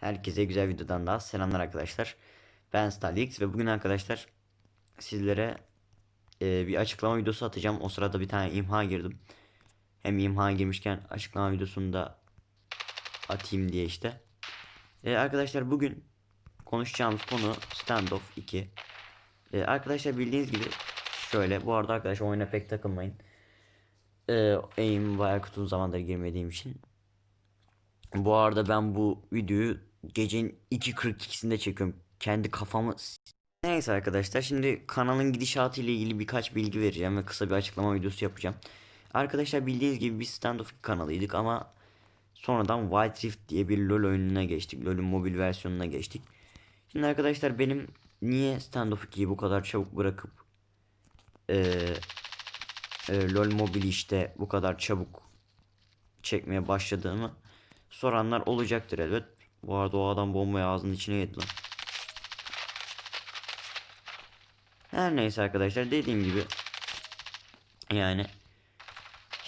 Herkese güzel videodan daha selamlar arkadaşlar. Ben Stalix ve bugün arkadaşlar sizlere e, bir açıklama videosu atacağım. O sırada bir tane imha girdim. Hem imha girmişken açıklama videosunu da atayım diye işte. E, arkadaşlar bugün konuşacağımız konu Standoff 2. E, arkadaşlar bildiğiniz gibi şöyle bu arada arkadaşlar oyuna pek takılmayın. E, aim bayağı uzun zamandır girmediğim için bu arada ben bu videoyu gecenin 2.42'sinde çekiyorum. Kendi kafamı... Neyse arkadaşlar şimdi kanalın gidişatı ile ilgili birkaç bilgi vereceğim ve kısa bir açıklama videosu yapacağım. Arkadaşlar bildiğiniz gibi biz standoff kanalıydık ama sonradan Wild Rift diye bir LoL oyununa geçtik. LoL'ün mobil versiyonuna geçtik. Şimdi arkadaşlar benim niye standoff 2'yi bu kadar çabuk bırakıp eee e, LoL mobil işte bu kadar çabuk çekmeye başladığımı soranlar olacaktır elbet. Bu arada o adam bombayı ağzının içine yedi lan. Her neyse arkadaşlar dediğim gibi yani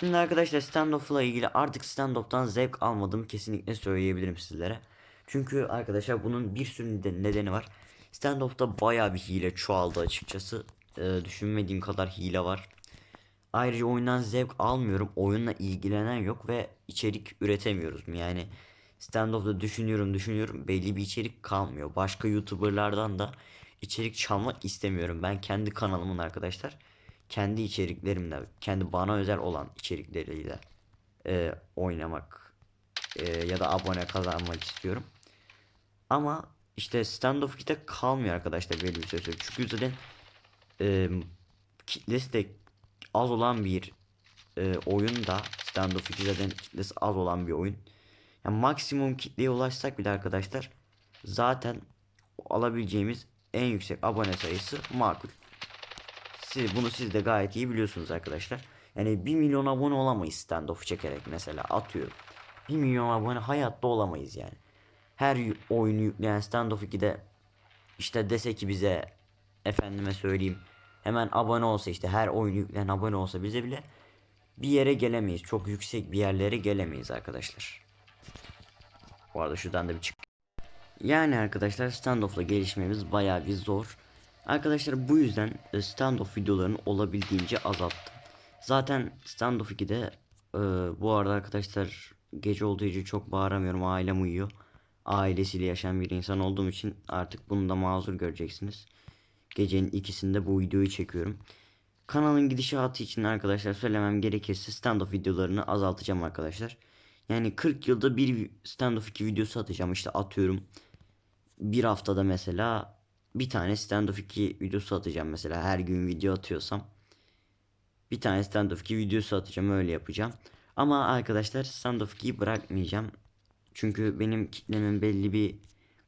Şimdi arkadaşlar standoff'la ilgili artık standoff'tan zevk almadığımı kesinlikle söyleyebilirim sizlere. Çünkü arkadaşlar bunun bir sürü neden- nedeni var. Standoff'ta bayağı bir hile çoğaldı açıkçası. Ee, düşünmediğim kadar hile var. Ayrıca oyundan zevk almıyorum. Oyunla ilgilenen yok ve içerik üretemiyoruz. Yani standoff'ta düşünüyorum düşünüyorum belli bir içerik kalmıyor. Başka youtuberlardan da içerik çalmak istemiyorum. Ben kendi kanalımın arkadaşlar kendi içeriklerimle kendi bana özel olan içerikleriyle e, oynamak e, ya da abone kazanmak istiyorum. Ama işte standoff 2'de kalmıyor arkadaşlar belli bir süre. Çünkü zaten e, kitlesi de az olan bir e, oyun da standoff 2 zaten kitlesi az olan bir oyun. Yani maksimum kitleye ulaşsak bile arkadaşlar zaten alabileceğimiz en yüksek abone sayısı makul. Siz bunu siz de gayet iyi biliyorsunuz arkadaşlar. Yani 1 milyon abone olamayız standoff çekerek mesela atıyorum. 1 milyon abone hayatta olamayız yani. Her oyunu yükleyen standoff 2'de işte dese ki bize efendime söyleyeyim hemen abone olsa işte her oyun yükleyen abone olsa bize bile bir yere gelemeyiz. Çok yüksek bir yerlere gelemeyiz arkadaşlar. Bu arada şuradan da bir çık. Yani arkadaşlar standoff'la gelişmemiz bayağı bir zor. Arkadaşlar bu yüzden e, standoff videolarını olabildiğince azalttım. Zaten standoff 2'de e, bu arada arkadaşlar gece olduğu için çok bağıramıyorum. Ailem uyuyor. Ailesiyle yaşayan bir insan olduğum için artık bunu da mazur göreceksiniz. Gecenin ikisinde bu videoyu çekiyorum. Kanalın gidişatı için arkadaşlar söylemem gerekirse standoff videolarını azaltacağım arkadaşlar. Yani 40 yılda bir standoff 2 videosu atacağım işte atıyorum. Bir haftada mesela bir tane standoff 2 videosu atacağım mesela her gün video atıyorsam. Bir tane standoff 2 videosu atacağım öyle yapacağım. Ama arkadaşlar standoff 2'yi bırakmayacağım. Çünkü benim kitlemin belli bir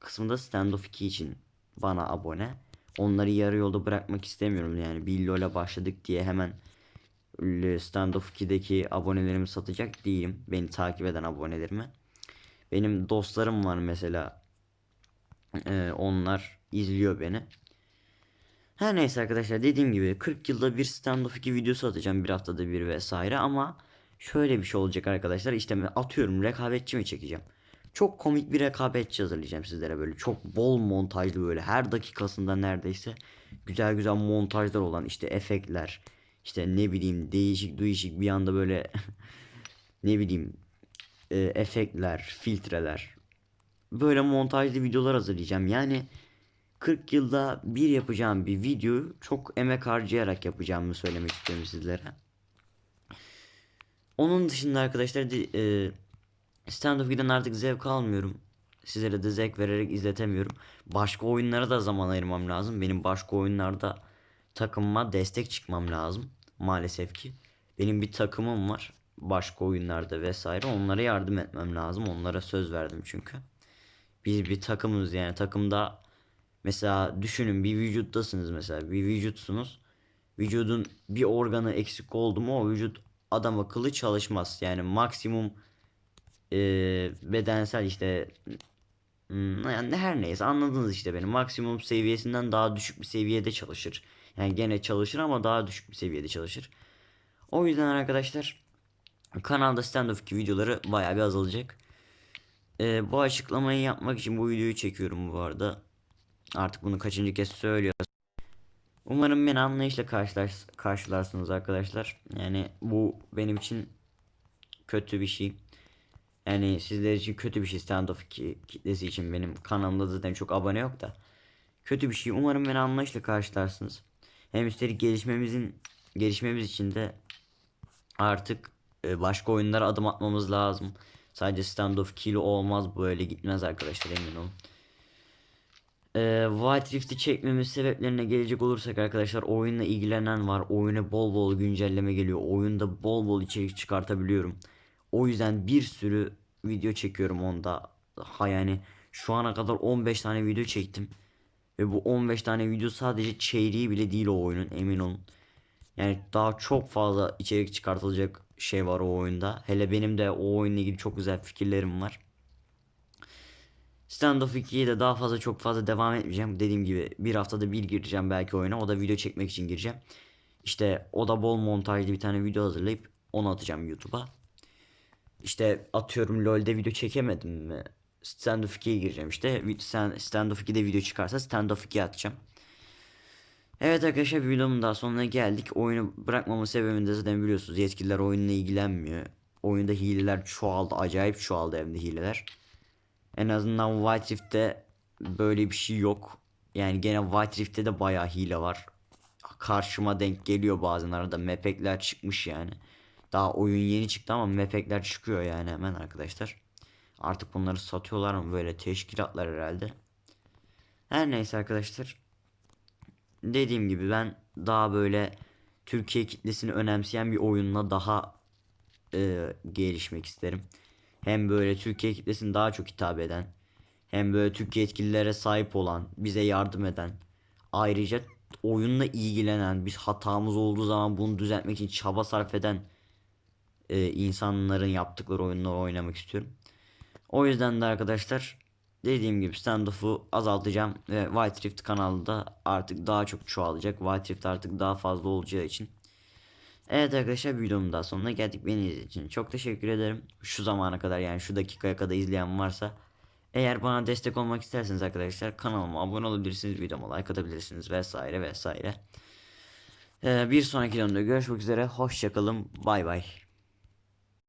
kısmında standoff 2 için bana abone. Onları yarı yolda bırakmak istemiyorum yani bir LoL'e başladık diye hemen standoff 2'deki abonelerimi satacak değilim. Beni takip eden abonelerimi. Benim dostlarım var mesela. Ee, onlar izliyor beni. Her neyse arkadaşlar dediğim gibi 40 yılda bir standoff 2 videosu atacağım bir haftada bir vesaire ama şöyle bir şey olacak arkadaşlar işte atıyorum rekabetçi mi çekeceğim. Çok komik bir rekabetçi hazırlayacağım sizlere böyle çok bol montajlı böyle her dakikasında neredeyse güzel güzel montajlar olan işte efektler işte ne bileyim değişik değişik bir anda böyle ne bileyim e, efektler filtreler böyle montajlı videolar hazırlayacağım yani 40 yılda bir yapacağım bir videoyu çok emek harcayarak yapacağımı söylemek istiyorum sizlere. Onun dışında arkadaşlar e, stand-up videodan artık zevk almıyorum. Sizlere de zevk vererek izletemiyorum. Başka oyunlara da zaman ayırmam lazım. Benim başka oyunlarda takımıma destek çıkmam lazım. Maalesef ki. Benim bir takımım var. Başka oyunlarda vesaire. Onlara yardım etmem lazım. Onlara söz verdim çünkü. Biz bir takımız yani takımda mesela düşünün bir vücuttasınız mesela bir vücutsunuz. Vücudun bir organı eksik oldu mu o vücut adam akıllı çalışmaz. Yani maksimum eee, bedensel işte hmm, yani her neyse anladınız işte beni maksimum seviyesinden daha düşük bir seviyede çalışır. Yani gene çalışır ama daha düşük bir seviyede çalışır. O yüzden arkadaşlar kanalda stand-up 2 videoları bayağı bir azalacak. Ee, bu açıklamayı yapmak için bu videoyu çekiyorum bu arada. Artık bunu kaçıncı kez söylüyoruz. Umarım beni anlayışla karşılaş karşılarsınız arkadaşlar. Yani bu benim için kötü bir şey. Yani sizler için kötü bir şey standoff ki- kitlesi için benim kanalımda zaten çok abone yok da. Kötü bir şey. Umarım beni anlayışla karşılarsınız. Hem üstelik gelişmemizin gelişmemiz için de artık e, başka oyunlara adım atmamız lazım. Sadece standoff kilo olmaz böyle gitmez arkadaşlar emin olun. Ee, White Rift'i çekmemiz sebeplerine gelecek olursak arkadaşlar oyunla ilgilenen var. Oyuna bol bol güncelleme geliyor. Oyunda bol bol içerik çıkartabiliyorum. O yüzden bir sürü video çekiyorum onda. Ha yani şu ana kadar 15 tane video çektim. Ve bu 15 tane video sadece çeyreği bile değil o oyunun emin olun. Yani daha çok fazla içerik çıkartılacak şey var o oyunda. Hele benim de o oyunla ilgili çok güzel fikirlerim var. Standoff 2'ye de daha fazla çok fazla devam etmeyeceğim. Dediğim gibi bir haftada bir gireceğim belki oyuna. O da video çekmek için gireceğim. İşte o da bol montajlı bir tane video hazırlayıp onu atacağım YouTube'a. İşte atıyorum LoL'de video çekemedim mi? Standoff 2'ye gireceğim işte. Stand- Standoff 2'de video çıkarsa Standoff 2'ye atacağım. Evet arkadaşlar bir videomun daha sonuna geldik. Oyunu bırakmamın sebebini de zaten biliyorsunuz. Yetkililer oyunla ilgilenmiyor. Oyunda hileler çoğaldı. Acayip çoğaldı hem de hileler. En azından White Rift'te böyle bir şey yok. Yani gene White Rift'te de bayağı hile var. Karşıma denk geliyor bazen arada. Mapekler çıkmış yani. Daha oyun yeni çıktı ama mapekler çıkıyor yani hemen arkadaşlar. Artık bunları satıyorlar mı böyle teşkilatlar herhalde. Her neyse arkadaşlar. Dediğim gibi ben daha böyle Türkiye kitlesini önemseyen bir oyunla daha e, gelişmek isterim. Hem böyle Türkiye kitlesini daha çok hitap eden, hem böyle Türkiye yetkililere sahip olan, bize yardım eden, ayrıca oyunla ilgilenen, biz hatamız olduğu zaman bunu düzeltmek için çaba sarf eden e, insanların yaptıkları oyunları oynamak istiyorum. O yüzden de arkadaşlar dediğim gibi standoff'u azaltacağım ve White Rift kanalında artık daha çok çoğalacak. White Rift artık daha fazla olacağı için. Evet arkadaşlar videomun daha sonuna geldik. Beni izlediğiniz için çok teşekkür ederim. Şu zamana kadar yani şu dakikaya kadar izleyen varsa eğer bana destek olmak isterseniz arkadaşlar kanalıma abone olabilirsiniz, videoma like atabilirsiniz vesaire vesaire. Ee, bir sonraki videomda görüşmek üzere. Hoşçakalın. Bay bay.